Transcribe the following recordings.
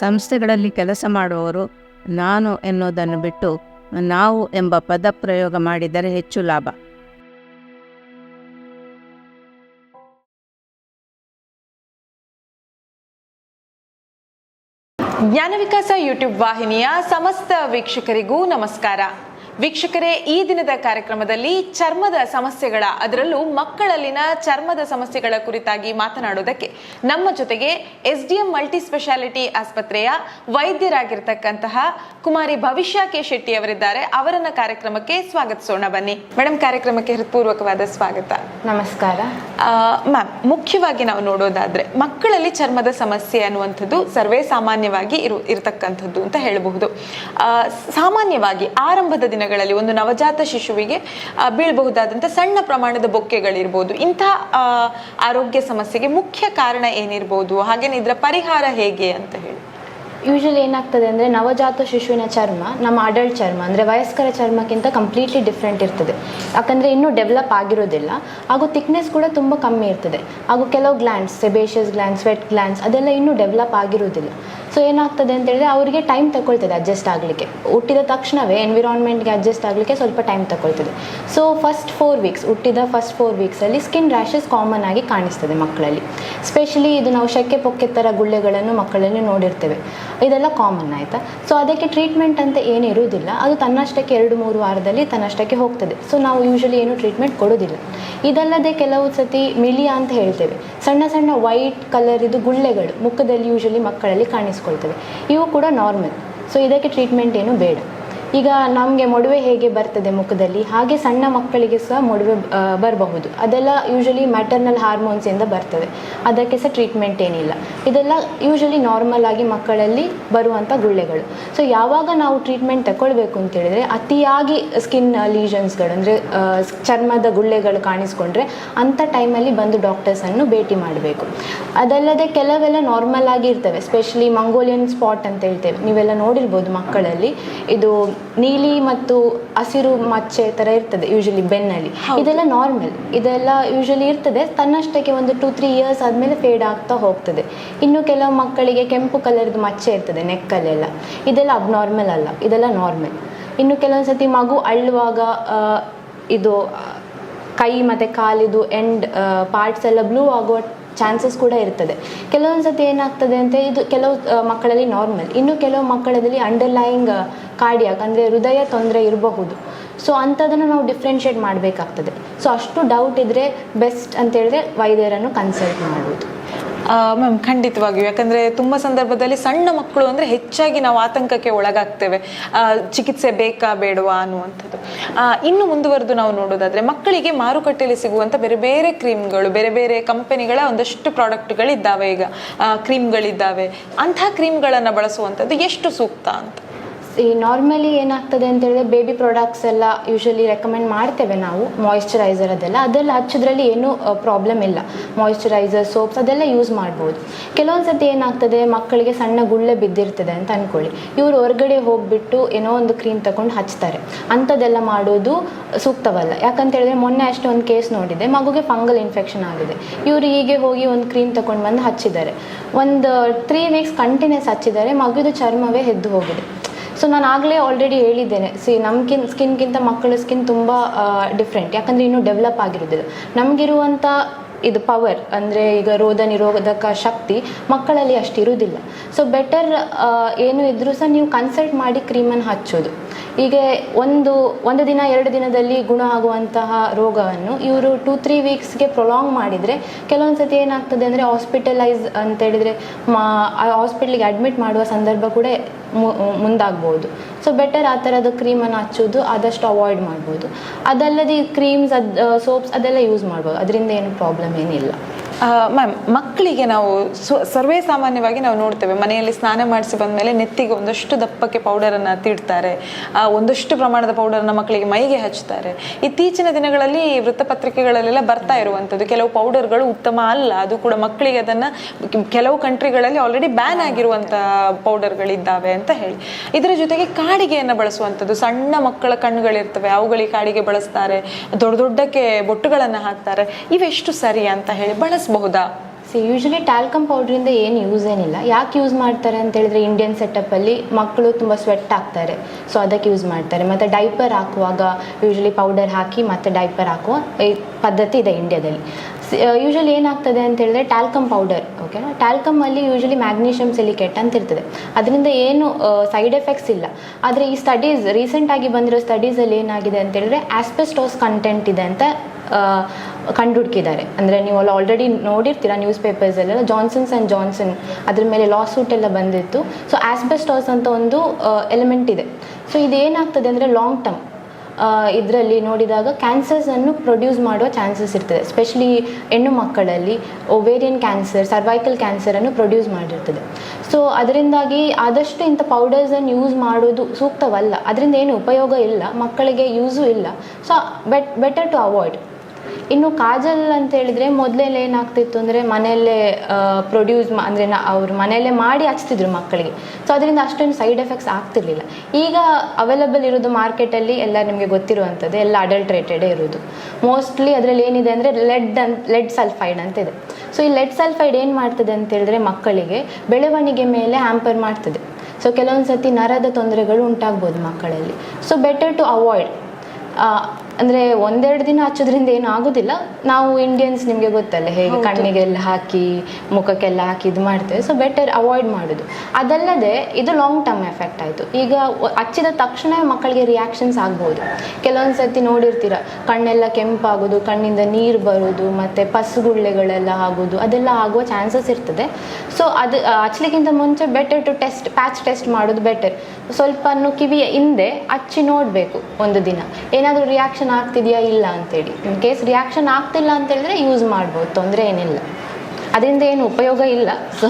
ಸಂಸ್ಥೆಗಳಲ್ಲಿ ಕೆಲಸ ಮಾಡುವವರು ನಾನು ಎನ್ನುವುದನ್ನು ಬಿಟ್ಟು ನಾವು ಎಂಬ ಪದ ಪ್ರಯೋಗ ಮಾಡಿದರೆ ಹೆಚ್ಚು ಲಾಭ. ಜ್ಞಾನ ವಿಕಾಸ ಯೂಟ್ಯೂಬ್ ವಾಹಿನಿಯ ಸಮಸ್ತ ವೀಕ್ಷಕರಿಗೂ ನಮಸ್ಕಾರ. ವೀಕ್ಷಕರೇ ಈ ದಿನದ ಕಾರ್ಯಕ್ರಮದಲ್ಲಿ ಚರ್ಮದ ಸಮಸ್ಯೆಗಳ ಅದರಲ್ಲೂ ಮಕ್ಕಳಲ್ಲಿನ ಚರ್ಮದ ಸಮಸ್ಯೆಗಳ ಕುರಿತಾಗಿ ಮಾತನಾಡೋದಕ್ಕೆ ನಮ್ಮ ಜೊತೆಗೆ S D M multi speciality ಆಸ್ಪತ್ರೆಯ ವೈದ್ಯರಾಗಿರ್ತಕ್ಕಂತಹ ಕುಮಾರಿ ಭವಿಷ್ಯ ಕೆ ಶೆಟ್ಟಿ ಅವರಿದ್ದಾರೆ. ಅವರನ್ನ ಕಾರ್ಯಕ್ರಮಕ್ಕೆ ಸ್ವಾಗತಿಸೋಣ ಬನ್ನಿ. ಮೇಡಮ್ ಕಾರ್ಯಕ್ರಮಕ್ಕೆ ಹೃತ್ಪೂರ್ವಕವಾದ ಸ್ವಾಗತ. ನಮಸ್ಕಾರ. ಮ್ಯಾಮ್ ಮುಖ್ಯವಾಗಿ ನಾವು ನೋಡೋದಾದ್ರೆ ಮಕ್ಕಳಲ್ಲಿ ಚರ್ಮದ ಸಮಸ್ಯೆ ಅನ್ನುವಂಥದ್ದು ಸರ್ವೇ ಸಾಮಾನ್ಯವಾಗಿ ಇರು ಇರತಕ್ಕಂಥದ್ದು ಅಂತ ಹೇಳಬಹುದು. ಸಾಮಾನ್ಯವಾಗಿ ಆರಂಭದ ದಿನಗಳಲ್ಲಿ ಒಂದು ನವಜಾತ ಶಿಶುವಿಗೆ ಬೀಳಬಹುದಾದಂಥ ಸಣ್ಣ ಪ್ರಮಾಣದ ಬೊಕ್ಕೆಗಳಿರ್ಬೋದು. ಇಂತಹ ಆರೋಗ್ಯ ಸಮಸ್ಯೆಗೆ ಮುಖ್ಯ ಕಾರಣ ಏನಿರ್ಬೋದು? ಹಾಗೇನೆ ಇದರ ಪರಿಹಾರ ಹೇಗೆ ಅಂತ ಹೇಳಿ. ಯೂಶಲಿ ಏನಾಗ್ತದೆ ಅಂದರೆ ನವಜಾತ ಶಿಶುವಿನ ಚರ್ಮ, ನಮ್ಮ ಅಡಲ್ಟ್ ಚರ್ಮ, ಅಂದರೆ ವಯಸ್ಕರ ಚರ್ಮಕ್ಕಿಂತ ಕಂಪ್ಲೀಟ್ಲಿ ಡಿಫ್ರೆಂಟ್ ಇರ್ತದೆ. ಯಾಕಂದರೆ ಇನ್ನೂ ಡೆವಲಪ್ ಆಗಿರೋದಿಲ್ಲ. ಹಾಗೂ ಥಿಕ್ನೆಸ್ ಕೂಡ ತುಂಬ ಕಮ್ಮಿ ಇರ್ತದೆ. ಹಾಗೂ ಕೆಲವು glands sebaceous glands sweat glands ಅದೆಲ್ಲ ಇನ್ನೂ ಡೆವಲಪ್ ಆಗಿರೋದಿಲ್ಲ. ಸೊ ಏನಾಗ್ತದೆ ಅಂತ ಹೇಳಿದ್ರೆ ಅವರಿಗೆ ಟೈಮ್ ತಗೊಳ್ತದೆ ಅಡ್ಜಸ್ಟ್ ಆಗಲಿಕ್ಕೆ. ಹುಟ್ಟಿದ ತಕ್ಷಣವೇ ಎನ್ವಿರಾನ್ಮೆಂಟ್ಗೆ ಅಡ್ಜಸ್ಟ್ ಆಗಲಿಕ್ಕೆ ಸ್ವಲ್ಪ ಟೈಮ್ ತಗೊಳ್ತದೆ. ಸೊ ಫಸ್ಟ್ ಫೋರ್ ವೀಕ್ಸ್ ಹುಟ್ಟಿದ ಫಸ್ಟ್ ಫೋರ್ ವೀಕ್ಸಲ್ಲಿ ಸ್ಕಿನ್ ರ್ಯಾಷಸ್ ಕಾಮನ್ ಆಗಿ ಕಾಣಿಸ್ತದೆ ಮಕ್ಕಳಲ್ಲಿ. ಸ್ಪೆಷಲಿ ಇದು ನಾವು ಶೆಕೆ ಪೊಕ್ಕೆ ಥರ ಗುಳ್ಳೆಗಳನ್ನು ಮಕ್ಕಳಲ್ಲಿ ನೋಡಿರ್ತೇವೆ. ಇದೆಲ್ಲ ಕಾಮನ್ ಆಯಿತಾ? ಸೊ ಅದಕ್ಕೆ ಟ್ರೀಟ್ಮೆಂಟ್ ಅಂತ ಏನೂ ಇರುವುದಿಲ್ಲ. ಅದು ತನ್ನಷ್ಟಕ್ಕೆ ಎರಡು, ಮೂರು ವಾರದಲ್ಲಿ ತನ್ನಷ್ಟಕ್ಕೆ ಹೋಗ್ತದೆ. ಸೊ ನಾವು ಯೂಶಲಿ ಏನು ಟ್ರೀಟ್ಮೆಂಟ್ ಕೊಡೋದಿಲ್ಲ ಇದಲ್ಲದೆ ಕೆಲವು ಸತಿ ಮಿಲಿಯಾ ಅಂತ ಹೇಳ್ತೇವೆ. ಸಣ್ಣ ಸಣ್ಣ ವೈಟ್ ಕಲರ್ ಇದು ಗುಳ್ಳೆಗಳು ಮುಖದಲ್ಲಿ ಯೂಶಲಿ ಮಕ್ಕಳಲ್ಲಿ ಕಾಣಿಸ್ಕೊಳ್ತವೆ ಇವು ಕೂಡ ನಾರ್ಮಲ್ ಸೊ ಇದಕ್ಕೆ ಟ್ರೀಟ್ಮೆಂಟ್ ಏನು ಬೇಡ. ಈಗ ನಮಗೆ ಮೊಡವೆ ಹೇಗೆ ಬರ್ತದೆ ಮುಖದಲ್ಲಿ, ಹಾಗೆ ಸಣ್ಣ ಮಕ್ಕಳಿಗೆ ಸಹ ಮೊಡವೆ ಬರಬಹುದು. ಅದೆಲ್ಲ ಯೂಶಲಿ ಮ್ಯಾಟರ್ನಲ್ ಹಾರ್ಮೋನ್ಸಿಂದ ಬರ್ತದೆ. ಅದಕ್ಕೆ ಸಹ ಟ್ರೀಟ್ಮೆಂಟ್ ಏನಿಲ್ಲ. ಇದೆಲ್ಲ ಯೂಶಲಿ ನಾರ್ಮಲ್ ಆಗಿ ಮಕ್ಕಳಲ್ಲಿ ಬರುವಂಥ ಗುಳ್ಳೆಗಳು. ಸೊ ಯಾವಾಗ ನಾವು ಟ್ರೀಟ್ಮೆಂಟ್ ತಗೊಳ್ಬೇಕು ಅಂತ ಹೇಳಿದ್ರೆ, ಅತಿಯಾಗಿ ಸ್ಕಿನ್ ಲೀಷನ್ಸ್ಗಳು ಅಂದರೆ ಚರ್ಮದ ಗುಳ್ಳೆಗಳು ಕಾಣಿಸ್ಕೊಂಡ್ರೆ ಅಂಥ ಟೈಮಲ್ಲಿ ಬಂದು ಡಾಕ್ಟರ್ಸನ್ನು ಭೇಟಿ ಮಾಡಬೇಕು. ಅದಲ್ಲದೆ ಕೆಲವೆಲ್ಲ ನಾರ್ಮಲ್ ಆಗಿ ಇರ್ತವೆ. ಸ್ಪೆಷಲಿ ಮಂಗೋಲಿಯನ್ ಸ್ಪಾಟ್ ಅಂತ ಹೇಳ್ತೇವೆ. ನೀವೆಲ್ಲ ನೋಡಿರ್ಬೋದು ಮಕ್ಕಳಲ್ಲಿ. ಇದು ನೀಲಿ ಮತ್ತು ಹಸಿರು ಮಚ್ಚೆ ತರ ಇರ್ತದೆ ಯೂಶಲಿ ಬೆನ್ನಲ್ಲಿ. ಇದೆಲ್ಲ ನಾರ್ಮಲ್ ಇದೆಲ್ಲ ಯೂಶಲಿ ಇರ್ತದೆ. ತನ್ನಷ್ಟಕ್ಕೆ ಒಂದು ಟೂ ತ್ರೀ ಇಯರ್ಸ್ ಆದಮೇಲೆ ಫೇಡ್ ಆಗ್ತಾ ಹೋಗ್ತದೆ. ಇನ್ನು ಕೆಲವು ಮಕ್ಕಳಿಗೆ ಕೆಂಪು ಕಲರ್ದು ಮಚ್ಚೆ ಇರ್ತದೆ ನೆಕ್ಕಲ್ಲೆಲ್ಲ ಇದೆಲ್ಲ ಅಬ್ನಾರ್ಮಲ್ ಅಲ್ಲ. ಇದೆಲ್ಲ ನಾರ್ಮಲ್ ಇನ್ನು ಕೆಲವೊಂದು ಸತಿ ಮಗು ಅಳ್ಳುವಾಗ ಇದು ಕೈ ಮತ್ತು ಕಾಲಿದು ಎಂಡ್ ಪಾರ್ಟ್ಸ್ ಎಲ್ಲ ಬ್ಲೂ ಆಗೋ ಚಾನ್ಸಸ್ ಕೂಡ ಇರ್ತದೆ. ಕೆಲವೊಂದು ಸತಿ ಏನಾಗ್ತದೆ ಅಂತ ಇದು ಕೆಲವು ಮಕ್ಕಳಲ್ಲಿ ನಾರ್ಮಲ್ ಇನ್ನು ಕೆಲವು ಮಕ್ಕಳಲ್ಲಿ ಅಂಡರ್ಲೈಯಿಂಗ್ ಕಾರ್ಡಿಯಾಕ್ ಅಂದರೆ ಹೃದಯ ತೊಂದರೆ ಇರಬಹುದು. ಸೊ ಅಂಥದನ್ನು ನಾವು ಡಿಫ್ರೆನ್ಷಿಯೇಟ್ ಮಾಡಬೇಕಾಗ್ತದೆ. ಸೊ ಅಷ್ಟು ಡೌಟ್ ಇದ್ದರೆ ಬೆಸ್ಟ್ ಅಂತ ಹೇಳಿದ್ರೆ ವೈದ್ಯರನ್ನು ಕನ್ಸಲ್ಟ್ ಮಾಡುವುದು ಮ್ಯಾಮ್, ಖಂಡಿತವಾಗಿಯೂ. ಯಾಕಂದ್ರೆ ತುಂಬಾ ಸಂದರ್ಭದಲ್ಲಿ ಸಣ್ಣ ಮಕ್ಕಳು ಅಂದ್ರೆ ಹೆಚ್ಚಾಗಿ ನಾವು ಆತಂಕಕ್ಕೆ ಒಳಗಾಗ್ತೇವೆ. ಚಿಕಿತ್ಸೆ ಬೇಕಾ ಬೇಡವಾ ಅನ್ನುವಂಥದ್ದು. ಇನ್ನು ಮುಂದುವರೆದು ನಾವು ನೋಡೋದಾದ್ರೆ ಮಕ್ಕಳಿಗೆ ಮಾರುಕಟ್ಟೆಯಲ್ಲಿ ಸಿಗುವಂಥ ಬೇರೆ ಬೇರೆ ಕ್ರೀಮ್ಗಳು, ಬೇರೆ ಬೇರೆ ಕಂಪನಿಗಳ ಒಂದಷ್ಟು ಪ್ರಾಡಕ್ಟ್ಗಳಿದ್ದಾವೆ ಈಗ. ಕ್ರೀಮ್ಗಳಿದ್ದಾವೆ. ಅಂತಹ ಕ್ರೀಮ್ಗಳನ್ನು ಬಳಸುವಂಥದ್ದು ಎಷ್ಟು ಸೂಕ್ತ ಅಂತ. ಈ ನಾರ್ಮಲಿ ಏನಾಗ್ತದೆ ಅಂತ ಹೇಳಿದ್ರೆ ಬೇಬಿ ಪ್ರಾಡಕ್ಟ್ಸ್ ಎಲ್ಲ ಯೂಶಲಿ ರೆಕಮೆಂಡ್ ಮಾಡ್ತೇವೆ ನಾವು ಮಾಯಿಶ್ಚರೈಸರ್ ಅದೆಲ್ಲ. ಅದೆಲ್ಲ ಹಚ್ಚೋದ್ರಲ್ಲಿ ಏನೂ ಪ್ರಾಬ್ಲಮ್ ಇಲ್ಲ. ಮಾಯಿಶ್ಚರೈಸರ್ ಸೋಪ್ಸ್ ಅದೆಲ್ಲ ಯೂಸ್ ಮಾಡ್ಬೋದು. ಕೆಲವೊಂದು ಸತಿ ಏನಾಗ್ತದೆ, ಮಕ್ಕಳಿಗೆ ಸಣ್ಣ ಗುಳ್ಳೆ ಬಿದ್ದಿರ್ತದೆ ಅಂತ ಅಂದ್ಕೊಳ್ಳಿ ಇವರು ಹೊರಗಡೆ ಹೋಗಿಬಿಟ್ಟು ಏನೋ ಒಂದು ಕ್ರೀಮ್ ತಗೊಂಡು ಹಚ್ತಾರೆ. ಅಂಥದ್ದೆಲ್ಲ ಮಾಡೋದು ಸೂಕ್ತವಲ್ಲ. ಯಾಕಂತ ಹೇಳಿದ್ರೆ ಮೊನ್ನೆ ಅಷ್ಟೇ ಒಂದು ಕೇಸ್ ನೋಡಿದೆ. ಮಗುಗೆ ಫಂಗಲ್ ಇನ್ಫೆಕ್ಷನ್ ಆಗಿದೆ. ಇವರು ಹೀಗೆ ಹೋಗಿ ಒಂದು ಕ್ರೀಮ್ ತಗೊಂಡು ಬಂದು ಹಚ್ಚಿದ್ದಾರೆ. ಒಂದು ತ್ರೀ ವೀಕ್ಸ್ ಕಂಟಿನ್ಯೂಸ್ ಹಚ್ಚಿದ್ದಾರೆ. ಮಗುದು ಚರ್ಮವೇ ಎದ್ದು ಹೋಗಿದೆ. ಸೊ ನಾನು ಆಗಲೇ ಆಲ್ರೆಡಿ ಹೇಳಿದ್ದೇನೆ ಸಿ ನಮ್ಗಿನ್ ಸ್ಕಿನ್ಗಿಂತ ಮಕ್ಕಳ ಸ್ಕಿನ್ ತುಂಬ ಡಿಫ್ರೆಂಟ್ ಯಾಕಂದರೆ ಇನ್ನೂ ಡೆವಲಪ್ ಆಗಿರೋದಿಲ್ಲ. ನಮಗಿರುವಂಥ ಇದು ಪವರ್ ಅಂದರೆ ಈಗ ರೋಗ ನಿರೋಧಕ ಶಕ್ತಿ ಮಕ್ಕಳಲ್ಲಿ ಅಷ್ಟು ಇರುವುದಿಲ್ಲ ಸೊ ಬೆಟರ್ ಏನು ಇದ್ದರೂ ಸಹ ನೀವು ಕನ್ಸಲ್ಟ್ ಮಾಡಿ ಕ್ರೀಮನ್ನು ಹಚ್ಚೋದು. ಹೀಗೆ ಒಂದು ಒಂದು ದಿನ, ಎರಡು ದಿನದಲ್ಲಿ ಗುಣ ಆಗುವಂತಹ ರೋಗವನ್ನು ಇವರು ಟೂ ತ್ರೀ ವೀಕ್ಸ್ಗೆ ಪ್ರೊಲಾಂಗ್ ಮಾಡಿದರೆ ಕೆಲವೊಂದು ಸತಿ ಏನಾಗ್ತದೆ ಅಂದರೆ ಹಾಸ್ಪಿಟಲೈಸ್ ಅಂತ ಹೇಳಿದರೆ ಮಾ ಹಾಸ್ಪಿಟ್ಲಿಗೆ ಅಡ್ಮಿಟ್ ಮಾಡುವ ಸಂದರ್ಭ ಕೂಡ ಮುಂದಾಗ್ಬೋದು. ಸೊ ಬೆಟರ್ ಆ ಥರದ ಕ್ರೀಮನ್ನು ಹಚ್ಚೋದು ಆದಷ್ಟು ಅವಾಯ್ಡ್ ಮಾಡ್ಬೋದು. ಅದಲ್ಲದೆ ಕ್ರೀಮ್ಸ್ ಅದು ಸೋಪ್ಸ್ ಅದೆಲ್ಲ ಯೂಸ್ ಮಾಡ್ಬೋದು. ಅದರಿಂದ ಏನು ಪ್ರಾಬ್ಲಮ್ ಏನಿಲ್ಲ. ಮ್ಯಾಮ್ ಮಕ್ಕಳಿಗೆ ನಾವು ಸರ್ವೇ ಸಾಮಾನ್ಯವಾಗಿ ನಾವು ನೋಡ್ತೇವೆ. ಮನೆಯಲ್ಲಿ ಸ್ನಾನ ಮಾಡಿಸಿ ಬಂದಮೇಲೆ ನೆತ್ತಿಗೆ ಒಂದಷ್ಟು ದಪ್ಪಕ್ಕೆ ಪೌಡರನ್ನು ತೀಡ್ತಾರೆ. ಒಂದಷ್ಟು ಪ್ರಮಾಣದ ಪೌಡರನ್ನು ಮಕ್ಕಳಿಗೆ ಮೈಗೆ ಹಚ್ತಾರೆ. ಇತ್ತೀಚಿನ ದಿನಗಳಲ್ಲಿ ವೃತ್ತಪತ್ರಿಕೆಗಳಲ್ಲೆಲ್ಲ ಬರ್ತಾ ಇರುವಂಥದ್ದು. ಕೆಲವು ಪೌಡರ್ಗಳು ಉತ್ತಮ ಅಲ್ಲ. ಅದು ಕೂಡ ಮಕ್ಕಳಿಗೆ ಅದನ್ನು ಕೆಲವು ಕಂಟ್ರಿಗಳಲ್ಲಿ ಆಲ್ರೆಡಿ ಬ್ಯಾನ್ ಆಗಿರುವಂಥ ಪೌಡರ್ಗಳಿದ್ದಾವೆ ಅಂತ ಹೇಳಿ. ಇದರ ಜೊತೆಗೆ ಕಾಡಿಗೆಯನ್ನು ಬಳಸುವಂಥದ್ದು. ಸಣ್ಣ ಮಕ್ಕಳ ಕಣ್ಣುಗಳಿರ್ತವೆ. ಅವುಗಳಿಗೆ ಕಾಡಿಗೆ ಬಳಸ್ತಾರೆ. ದೊಡ್ಡ ದೊಡ್ಡಕ್ಕೆ ಬೊಟ್ಟುಗಳನ್ನು ಹಾಕ್ತಾರೆ. ಇವೆಷ್ಟು ಸರಿ ಅಂತ ಹೇಳಿ ಬಳಸಬಹುದಾ? ಸಿ ಯೂಶಲಿ ಟ್ಯಾಲ್ಕಮ್ ಪೌಡ್ರಿಂದ ಏನು ಯೂಸ್ ಏನಿಲ್ಲ. ಯಾಕೆ ಯೂಸ್ ಮಾಡ್ತಾರೆ ಅಂತ ಹೇಳಿದ್ರೆ ಇಂಡಿಯನ್ ಸೆಟಪ್ಪಲ್ಲಿ ಮಕ್ಕಳು ತುಂಬ ಸ್ವೆಟ್ ಆಗ್ತಾರೆ. ಸೊ ಅದಕ್ಕೆ ಯೂಸ್ ಮಾಡ್ತಾರೆ. ಮತ್ತು ಡೈಪರ್ ಹಾಕುವಾಗ ಯೂಶಲಿ ಪೌಡರ್ ಹಾಕಿ ಮತ್ತೆ ಡೈಪರ್ ಹಾಕುವ ಪದ್ಧತಿ ಇದೆ ಇಂಡಿಯಾದಲ್ಲಿ ಯೂಶಲಿ ಏನಾಗ್ತದೆ ಅಂತ ಹೇಳಿದ್ರೆ ಟ್ಯಾಲ್ಕಮ್ ಪೌಡರ್ ಓಕೆನಾ ಟ್ಯಾಲ್ಕಮಲ್ಲಿ ಯೂಶಲಿ ಮ್ಯಾಗ್ನೀಷಿಯಮ್ ಸಿಲಿಕೇಟ್ ಅಂತ ಇರ್ತದೆ. ಅದರಿಂದ ಏನು ಸೈಡ್ ಎಫೆಕ್ಟ್ಸ್ ಇಲ್ಲ. ಆದರೆ ಈ ಸ್ಟಡೀಸ್ ರೀಸೆಂಟಾಗಿ ಬಂದಿರೋ ಸ್ಟಡೀಸಲ್ಲಿ ಏನಾಗಿದೆ ಅಂತ ಹೇಳಿದ್ರೆ ಆಸ್ಪೆಸ್ಟೋಸ್ ಕಂಟೆಂಟ್ ಇದೆ ಅಂತ ಕಂಡುಹುಡುಕಿದ್ದಾರೆ. ಅಂದರೆ ನೀವು ಅಲ್ಲಿ ಆಲ್ರೆಡಿ ನೋಡಿರ್ತೀರ ನ್ಯೂಸ್ ಪೇಪರ್ಸಲ್ಲೆಲ್ಲ ಜಾನ್ಸನ್ಸ್ ಆ್ಯಂಡ್ ಜಾನ್ಸನ್ ಅದ್ರ ಮೇಲೆ ಲಾ ಸೂಟ್ ಎಲ್ಲ ಬಂದಿತ್ತು. ಸೊ ಆಸ್ಬೆಸ್ಟಾಸ್ ಅಂತ ಒಂದು ಎಲಿಮೆಂಟ್ ಇದೆ. ಸೊ ಇದೇನಾಗ್ತದೆ ಅಂದರೆ ಲಾಂಗ್ ಟರ್ಮ್ ಇದರಲ್ಲಿ ನೋಡಿದಾಗ ಕ್ಯಾನ್ಸರ್ಸನ್ನು ಪ್ರೊಡ್ಯೂಸ್ ಮಾಡುವ ಚಾನ್ಸಸ್ ಇರ್ತದೆ. ಸ್ಪೆಷಲಿ ಹೆಣ್ಣು ಮಕ್ಕಳಲ್ಲಿ ಒವೇರಿಯನ್ ಕ್ಯಾನ್ಸರ್ ಸರ್ವೈಕಲ್ ಕ್ಯಾನ್ಸರನ್ನು ಪ್ರೊಡ್ಯೂಸ್ ಮಾಡಿರ್ತದೆ. ಸೊ ಅದರಿಂದಾಗಿ ಆದಷ್ಟು ಇಂಥ ಪೌಡರ್ಸನ್ನು ಯೂಸ್ ಮಾಡೋದು ಸೂಕ್ತವಲ್ಲ. ಅದರಿಂದ ಏನು ಉಪಯೋಗ ಇಲ್ಲ, ಮಕ್ಕಳಿಗೆ ಯೂಸು ಇಲ್ಲ. So bet better to avoid ಇನ್ನು ಕಾಜಲ್ ಅಂತ ಹೇಳಿದ್ರೆ ಮೊದಲೆಲ್ಲ ಏನಾಗ್ತಿತ್ತು ಅಂದರೆ ಮನೆಯಲ್ಲೇ ಪ್ರೊಡ್ಯೂಸ್ ಅಂದರೆ ಅವರು ಮನೆಯಲ್ಲೇ ಮಾಡಿ ಹಚ್ತಿದ್ರು ಮಕ್ಕಳಿಗೆ. ಸೊ ಅದರಿಂದ ಅಷ್ಟೊಂದು ಸೈಡ್ ಎಫೆಕ್ಟ್ಸ್ ಆಗ್ತಿರ್ಲಿಲ್ಲ. ಈಗ ಅವೈಲಬಲ್ ಇರೋದು ಮಾರ್ಕೆಟಲ್ಲಿ ಎಲ್ಲ ನಿಮಗೆ ಗೊತ್ತಿರುವಂಥದ್ದು ಎಲ್ಲ ಅಡಲ್ಟ್ರೇಟೆಡೇ ಇರೋದು. ಮೋಸ್ಟ್ಲಿ ಅದರಲ್ಲಿ ಏನಿದೆ ಅಂದರೆ ಲೆಡ್ ಅನ್ ಲೆಡ್ ಸಲ್ಫೈಡ್ ಅಂತ ಇದೆ. ಸೊ ಈ ಲೆಡ್ ಸಲ್ಫೈಡ್ ಏನು ಮಾಡ್ತದೆ ಅಂತ ಹೇಳಿದ್ರೆ ಮಕ್ಕಳಿಗೆ ಬೆಳವಣಿಗೆ ಮೇಲೆ ಹ್ಯಾಂಪರ್ ಮಾಡ್ತದೆ. ಸೊ ಕೆಲವೊಂದು ಸತಿ ನರದ ತೊಂದರೆಗಳು ಉಂಟಾಗ್ಬೋದು ಮಕ್ಕಳಲ್ಲಿ. ಸೊ ಬೆಟರ್ ಟು ಅವಾಯ್ಡ್ ಅಂದರೆ ಒಂದೆರಡು ದಿನ ಹಚ್ಚೋದ್ರಿಂದ ಏನು ಆಗೋದಿಲ್ಲ. ನಾವು ಇಂಡಿಯನ್ಸ್ ನಿಮಗೆ ಗೊತ್ತಲ್ಲ ಹೇಗೆ ಕಣ್ಣಿಗೆಲ್ಲ ಹಾಕಿ ಮುಖಕ್ಕೆಲ್ಲ ಹಾಕಿ ಇದು ಮಾಡ್ತೇವೆ. ಸೊ ಬೆಟರ್ ಅವಾಯ್ಡ್ ಮಾಡೋದು. ಅದಲ್ಲದೆ ಇದು ಲಾಂಗ್ ಟರ್ಮ್ ಎಫೆಕ್ಟ್ ಆಯಿತು. ಈಗ ಹಚ್ಚಿದ ತಕ್ಷಣ ಮಕ್ಕಳಿಗೆ ರಿಯಾಕ್ಷನ್ಸ್ ಆಗ್ಬೋದು. ಕೆಲವೊಂದು ನೋಡಿರ್ತೀರ ಕಣ್ಣೆಲ್ಲ ಕೆಂಪಾಗೋದು ಕಣ್ಣಿಂದ ನೀರು ಬರೋದು ಮತ್ತೆ ಪಸುಗುಳ್ಳೆಗಳೆಲ್ಲ ಆಗೋದು ಅದೆಲ್ಲ ಆಗುವ ಚಾನ್ಸಸ್ ಇರ್ತದೆ. ಸೊ ಅದು ಹಚ್ಚಲಿಕ್ಕಿಂತ ಹಚ್ಲಿಕ್ಕಿಂತ ಮುಂಚೆ better to test patch test ಮಾಡೋದು ಬೆಟರ್ ಸ್ವಲ್ಪ ಕಿವಿಯ ಹಿಂದೆ ಹಚ್ಚಿ ನೋಡಬೇಕು ಒಂದು ದಿನ. ಏನಾದರೂ ರಿಯಾಕ್ಷನ್ ಆಗ್ತಿದೆಯಾ ಇಲ್ಲ ಅಂತೇಳಿ. ಇನ್ ಕೇಸ್ ರಿಯಾಕ್ಷನ್ ಆಗ್ತಿಲ್ಲ ಅಂತ ಹೇಳಿದ್ರೆ ಯೂಸ್ ಮಾಡ್ಬೋದು ತೊಂದರೆ ಏನಿಲ್ಲ. ಅದರಿಂದ ಏನು ಉಪಯೋಗ ಇಲ್ಲ. ಸೊ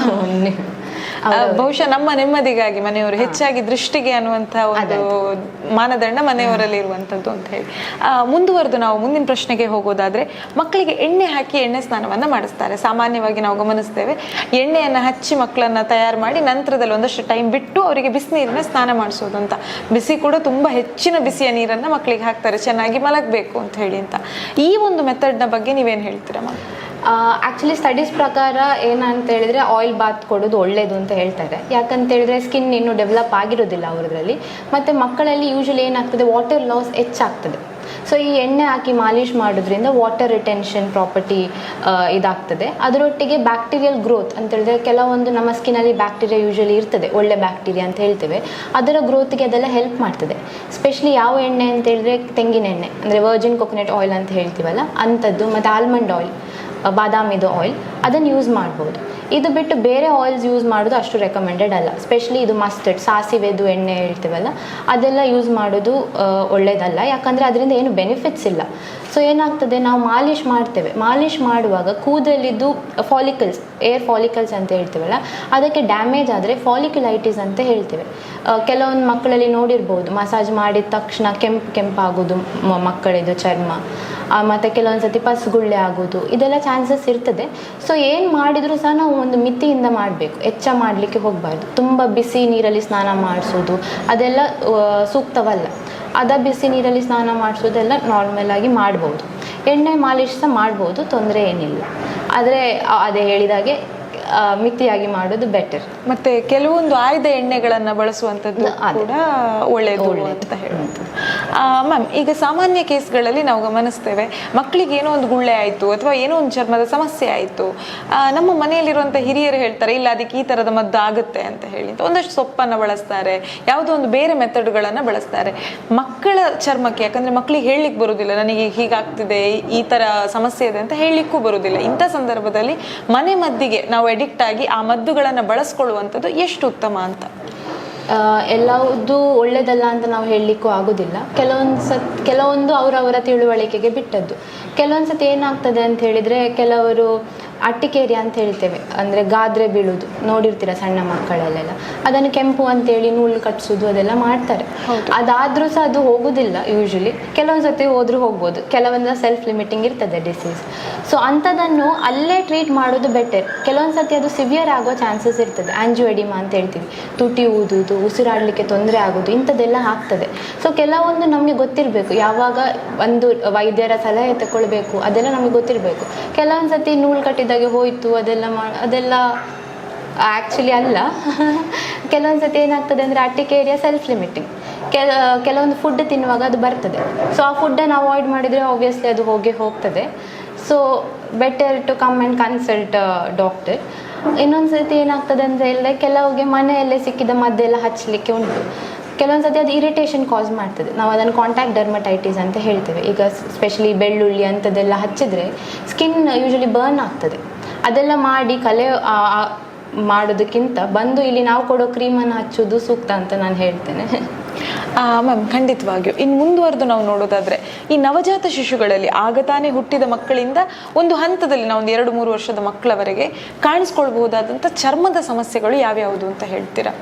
ಬಹುಶಃ ನಮ್ಮ ನೆಮ್ಮದಿಗಾಗಿ ಮನೆಯವರು ಹೆಚ್ಚಾಗಿ ದೃಷ್ಟಿಗೆ ಅನ್ನುವಂತ ಒಂದು ಮಾನದಂಡ ಮನೆಯವರಲ್ಲಿ ಇರುವಂತದ್ದು ಅಂತ ಹೇಳಿ. ಆ, ಮುಂದುವರೆದು ನಾವು ಮುಂದಿನ ಪ್ರಶ್ನೆಗೆ ಹೋಗೋದಾದ್ರೆ ಮಕ್ಕಳಿಗೆ ಎಣ್ಣೆ ಹಾಕಿ ಎಣ್ಣೆ ಸ್ನಾನವನ್ನ ಮಾಡಿಸ್ತಾರೆ. ಸಾಮಾನ್ಯವಾಗಿ ನಾವು ಗಮನಿಸ್ತೇವೆ. ಎಣ್ಣೆಯನ್ನ ಹಚ್ಚಿ ಮಕ್ಕಳನ್ನ ತಯಾರು ಮಾಡಿ ನಂತರದಲ್ಲಿ ಒಂದಷ್ಟು ಟೈಮ್ ಬಿಟ್ಟು ಅವರಿಗೆ ಬಿಸಿನೀರಿನ ಸ್ನಾನ ಮಾಡಿಸೋದು ಅಂತ. ಬಿಸಿ ಕೂಡ ತುಂಬಾ ಹೆಚ್ಚಿನ ಬಿಸಿಯ ನೀರನ್ನ ಮಕ್ಕಳಿಗೆ ಹಾಕ್ತಾರೆ. ಚೆನ್ನಾಗಿ ಮಲಗಬೇಕು ಅಂತ ಹೇಳಿ ಅಂತ. ಈ ಒಂದು ಮೆಥಡ್ನ ಬಗ್ಗೆ ನೀವೇನು ಹೇಳ್ತೀರಾ ಮ್ಯಾಮ್ ಆ್ಯಕ್ಚುಲಿ ಸ್ಟಡೀಸ್ ಪ್ರಕಾರ ಏನಂತ ಹೇಳಿದ್ರೆ ಆಯಿಲ್ ಬಾತ್ ಕೊಡೋದು ಒಳ್ಳೇದು ಅಂತ ಹೇಳ್ತಾರೆ ಯಾಕಂತ ಹೇಳಿದ್ರೆ ಸ್ಕಿನ್ ಇನ್ನೂ ಡೆವಲಪ್ ಆಗಿರೋದಿಲ್ಲ ಅವರದ್ರಲ್ಲಿ. ಮತ್ತು ಮಕ್ಕಳಲ್ಲಿ ಯೂಶಲಿ ಏನಾಗ್ತದೆ ವಾಟರ್ ಲಾಸ್ ಹೆಚ್ಚಾಗ್ತದೆ. ಸೊ ಈ ಎಣ್ಣೆ ಹಾಕಿ ಮಾಲಿಶ್ ಮಾಡೋದ್ರಿಂದ ವಾಟರ್ ರಿಟೆನ್ಷನ್ ಪ್ರಾಪರ್ಟಿ ಇದಾಗ್ತದೆ. ಅದರೊಟ್ಟಿಗೆ ಬ್ಯಾಕ್ಟೀರಿಯಲ್ ಗ್ರೋತ್ ಅಂತ ಹೇಳಿದ್ರೆ ಕೆಲವೊಂದು ನಮ್ಮ ಸ್ಕಿನ್ನಲ್ಲಿ ಬ್ಯಾಕ್ಟೀರಿಯಾ ಯೂಶಲಿ ಇರ್ತದೆ, ಒಳ್ಳೆ ಬ್ಯಾಕ್ಟೀರಿಯಾ ಅಂತ ಹೇಳ್ತೇವೆ. ಅದರ ಗ್ರೋತ್ಗೆ ಅದೆಲ್ಲ ಹೆಲ್ಪ್ ಮಾಡ್ತದೆ. ಸ್ಪೆಷಲಿ ಯಾವ ಎಣ್ಣೆ ಅಂತ ಹೇಳಿದ್ರೆ ತೆಂಗಿನ ಎಣ್ಣೆ ಅಂದರೆ ವರ್ಜಿನ್ ಕೊಕೊನೆಟ್ ಆಯಿಲ್ ಅಂತ ಹೇಳ್ತೀವಲ್ಲ, ಅಂಥದ್ದು, ಮತ್ತು ಆಲ್ಮಂಡ್ ಆಯಿಲ್ ಬಾದಾಮಿದು ಆಯಿಲ್ ಅದನ್ನು ಯೂಸ್ ಮಾಡ್ಬೋದು. ಇದು ಬಿಟ್ಟು ಬೇರೆ ಆಯಿಲ್ಸ್ ಯೂಸ್ ಮಾಡೋದು ಅಷ್ಟು ರೆಕಮೆಂಡೆಡ್ ಅಲ್ಲ. ಸ್ಪೆಷಲಿ ಇದು ಮಸ್ಟರ್ಡ್ ಸಾಸಿವೆದು ಎಣ್ಣೆ ಹೇಳ್ತೀವಲ್ಲ, ಅದೆಲ್ಲ ಯೂಸ್ ಮಾಡೋದು ಒಳ್ಳೆಯದಲ್ಲ ಯಾಕಂದರೆ ಅದರಿಂದ ಏನು ಬೆನಿಫಿಟ್ಸ್ ಇಲ್ಲ. ಸೊ ಏನಾಗ್ತದೆ, ನಾವು ಮಾಲಿಶ್ ಮಾಡ್ತೇವೆ. ಮಾಲಿಶ್ ಮಾಡುವಾಗ ಕೂದಲಿದ್ದು ಫಾಲಿಕಲ್ಸ್ ಏರ್ ಫಾಲಿಕಲ್ಸ್ ಅಂತ ಹೇಳ್ತೀವಲ್ಲ, ಅದಕ್ಕೆ ಡ್ಯಾಮೇಜ್ ಆದರೆ ಫಾಲಿಕ್ಯುಲೈಟಿಸ್ ಅಂತ ಹೇಳ್ತೇವೆ. ಕೆಲವೊಂದು ಮಕ್ಕಳಲ್ಲಿ ನೋಡಿರ್ಬೋದು ಮಸಾಜ್ ಮಾಡಿದ ತಕ್ಷಣ ಕೆಂಪು, ಕೆಂಪಾಗೋದು ಮಕ್ಕಳಿದು ಚರ್ಮ. ಮತ್ತೆ ಕೆಲವೊಂದು ಸತಿ ಪಸ್ಗುಳ್ಳೆ ಆಗೋದು, ಇದೆಲ್ಲ ಚಾನ್ಸಸ್ ಇರ್ತದೆ. ಸೊ ಏನು ಮಾಡಿದರೂ ಸಹ ನಾವು ಒಂದು ಮಿತಿಯಿಂದ ಮಾಡಬೇಕು. ಹೆಚ್ಚ ಮಾಡಲಿಕ್ಕೆ ಹೋಗಬಾರ್ದು. ತುಂಬ ಬಿಸಿ ನೀರಲ್ಲಿ ಸ್ನಾನ ಮಾಡಿಸೋದು, ಅದೆಲ್ಲ ಸೂಕ್ತವಲ್ಲ. ಅದ ಬಿಸಿ ನೀರಲ್ಲಿ ಸ್ನಾನ ಮಾಡಿಸೋದೆಲ್ಲ ನಾರ್ಮಲ್ ಆಗಿ ಮಾಡ್ಬೋದು. ಎಣ್ಣೆ ಮಾಲಿಶ್ ಸಹ ಮಾಡ್ಬೋದು, ತೊಂದರೆ ಏನಿಲ್ಲ. ಆದರೆ ಅದೇ ಹೇಳಿದಾಗೆ ಮಿತಿಯಾಗಿ ಮಾಡೋದು ಬೆಟರ್ ಮತ್ತೆ ಕೆಲವೊಂದು ಆಯ್ದ ಎಣ್ಣೆಗಳನ್ನ ಬಳಸುವಂಥದ್ದು ಕೂಡ ಒಳ್ಳೆಯದು ಅಂತ ಹೇಳುವಂಥದ್ದು ಮ್ಯಾಮ್ ಈಗ ಸಾಮಾನ್ಯ ಕೇಸ್ಗಳಲ್ಲಿ ನಾವು ಗಮನಿಸ್ತೇವೆ. ಮಕ್ಕಳಿಗೆ ಏನೋ ಒಂದು ಗುಳ್ಳೆ ಆಯಿತು ಅಥವಾ ಏನೋ ಒಂದು ಚರ್ಮದ ಸಮಸ್ಯೆ ಆಯಿತು. ನಮ್ಮ ಮನೆಯಲ್ಲಿರುವಂಥ ಹಿರಿಯರು ಹೇಳ್ತಾರೆ ಇಲ್ಲ ಅದಕ್ಕೆ ಈ ಥರದ ಮದ್ದು ಆಗುತ್ತೆ ಅಂತ ಹೇಳಿ ಒಂದಷ್ಟು ಸೊಪ್ಪನ್ನು ಬಳಸ್ತಾರೆ ಯಾವುದೋ ಒಂದು ಬೇರೆ ಮೆಥಡ್ಗಳನ್ನು ಬಳಸ್ತಾರೆ. ಮಕ್ಕಳ ಚರ್ಮಕ್ಕೆ ಯಾಕಂದ್ರೆ ಮಕ್ಕಳಿಗೆ ಹೇಳಲಿಕ್ಕೆ ಬರೋದಿಲ್ಲ ನನಗೆ ಹೀಗಾಗ್ತಿದೆ ಈ ಥರ ಸಮಸ್ಯೆ ಇದೆ ಅಂತ ಹೇಳಲಿಕ್ಕೂ ಬರೋದಿಲ್ಲ. ಇಂಥ ಸಂದರ್ಭದಲ್ಲಿ ಮನೆ ಮದ್ದಿಗೆ ನಾವು ಎಡಿಕ್ಟ್ ಆಗಿ ಆ ಮದ್ದುಗಳನ್ನು ಬಳಸ್ಕೊಳ್ಳುವಂಥದ್ದು ಎಷ್ಟು ಉತ್ತಮ ಅಂತ? ಆ, ಎಲ್ಲವುದು ಒಳ್ಳೆಯದಲ್ಲ ಅಂತ ನಾವು ಹೇಳಲಿಕ್ಕೂ ಆಗೋದಿಲ್ಲ. ಕೆಲವೊಂದು ಸತ್ ಕೆಲವೊಂದು ಅವರವರ ತಿಳುವಳಿಕೆಗೆ ಬಿಟ್ಟದ್ದು. ಕೆಲವೊಂದು ಸತಿ ಏನಾಗ್ತದೆ ಅಂತ ಹೇಳಿದರೆ ಕೆಲವರು ಅಟ್ಟಿಕೇರಿ ಅಂತ ಹೇಳ್ತೇವೆ. ಅಂದರೆ ಗಾದ್ರೆ ಬೀಳೋದು. ನೋಡಿರ್ತೀರ ಸಣ್ಣ ಮಕ್ಕಳಲ್ಲೆಲ್ಲ. ಅದನ್ನು ಕೆಂಪು ಅಂತೇಳಿ ನೂಲು ಕಟ್ಸೋದು ಅದೆಲ್ಲ ಮಾಡ್ತಾರೆ. ಅದಾದರೂ ಸಹ ಅದು ಹೋಗೋದಿಲ್ಲ ಯೂಶ್ವಲಿ ಕೆಲವೊಂದು ಸತಿ ಹೋದರೂ ಹೋಗ್ಬೋದು. ಕೆಲವೊಂದು ಸೆಲ್ಫ್ ಲಿಮಿಟಿಂಗ್ ಇರ್ತದೆ ಡಿಸೀಸ್ ಸೊ ಅಂಥದ್ದನ್ನು ಅಲ್ಲೇ ಟ್ರೀಟ್ ಮಾಡೋದು ಬೆಟರ್ ಕೆಲವೊಂದು ಸತಿ ಅದು ಸಿವಿಯರ್ ಆಗೋ ಚಾನ್ಸಸ್ ಇರ್ತದೆ. ಆಂಜಿಯೋಡಿಮಾ ಅಂತ ಹೇಳ್ತೀವಿ. ತುಟಿ ಊದುವುದು ಉಸಿರಾಡಲಿಕ್ಕೆ ತೊಂದರೆ ಆಗೋದು ಇಂಥದ್ದೆಲ್ಲ ಆಗ್ತದೆ. ಸೊ ಕೆಲವೊಂದು ನಮಗೆ ಗೊತ್ತಿರಬೇಕು. ಯಾವಾಗ ಒಂದು ವೈದ್ಯರ ಸಲಹೆ ತಗೊಳ್ಬೇಕು ಅದೆಲ್ಲ ನಮಗೆ ಗೊತ್ತಿರಬೇಕು. ಕೆಲವೊಂದು ಸತಿ ನೂಲು ಕಟ್ಟಿದ ಹೇಳಿದಾಗೆ ಹೋಯಿತು, ಅದೆಲ್ಲ ಮಾ, ಅದೆಲ್ಲ ಆ್ಯಕ್ಚುಲಿ ಅಲ್ಲ. ಕೆಲವೊಂದು ಸತಿ ಏನಾಗ್ತದೆ ಅಂದರೆ ಏರಿಯಾ ಸೆಲ್ಫ್ ಲಿಮಿಟಿಂಗ್ ಕೆಲ ಕೆಲವೊಂದು ಫುಡ್ ತಿನ್ನುವಾಗ ಅದು ಬರ್ತದೆ. ಸೊ ಆ ಫುಡ್ಡನ್ನು ಅವಾಯ್ಡ್ ಮಾಡಿದರೆ ಆಬ್ವಿಯಸ್ಲಿ ಅದು ಹೋಗಿ ಹೋಗ್ತದೆ. So better to come and consult doctor ಇನ್ನೊಂದು ಸತಿ ಏನಾಗ್ತದೆ ಅಂತ ಹೇಳಿದ್ರೆ ಕೆಲವಿಗೆ ಮನೆಯಲ್ಲೇ ಸಿಕ್ಕಿದ ಮದ್ದೆಲ್ಲ ಹಚ್ಚಲಿಕ್ಕೆ ಉಂಟು. ಕೆಲವೊಂದು ಸತಿ ಅದು ಇರಿಟೇಷನ್ ಕಾಸ್ ಮಾಡ್ತದೆ. ನಾವು ಅದನ್ನು ಕಾಂಟ್ಯಾಕ್ಟ್ ಡರ್ಮಟೈಟಿಸ್ ಅಂತ ಹೇಳ್ತೇವೆ. ಈಗ ಸ್ಪೆಷಲಿ ಬೆಳ್ಳುಳ್ಳಿ ಅಂಥದ್ದೆಲ್ಲ ಹಚ್ಚಿದ್ರೆ ಸ್ಕಿನ್ ಯೂಶಲಿ ಬರ್ನ್ ಆಗ್ತದೆ. ಅದೆಲ್ಲ ಮಾಡಿ ಕಲೆ ಮಾಡೋದಕ್ಕಿಂತ ಬಂದು ಇಲ್ಲಿ ನಾವು ಕೊಡೋ ಕ್ರೀಮನ್ನು ಹಚ್ಚೋದು ಸೂಕ್ತ ಅಂತ ನಾನು ಹೇಳ್ತೇನೆ. ಮ್ಯಾಮ್ ಖಂಡಿತವಾಗಿಯೂ. ಇನ್ನು ಮುಂದುವರೆದು ನಾವು ನೋಡೋದಾದರೆ, ಈ ನವಜಾತ ಶಿಶುಗಳಲ್ಲಿ ಆಗ ತಾನೇ ಹುಟ್ಟಿದ ಮಕ್ಕಳಿಂದ ಒಂದು ಹಂತದಲ್ಲಿ ನಾವು ಒಂದು ಎರಡು ಮೂರು ವರ್ಷದ ಮಕ್ಕಳವರೆಗೆ ಕಾಣಿಸ್ಕೊಳ್ಬಹುದಾದಂಥ ಚರ್ಮದ ಸಮಸ್ಯೆಗಳು ಯಾವ್ಯಾವುದು ಅಂತ ಹೇಳ್ತೀರಾ?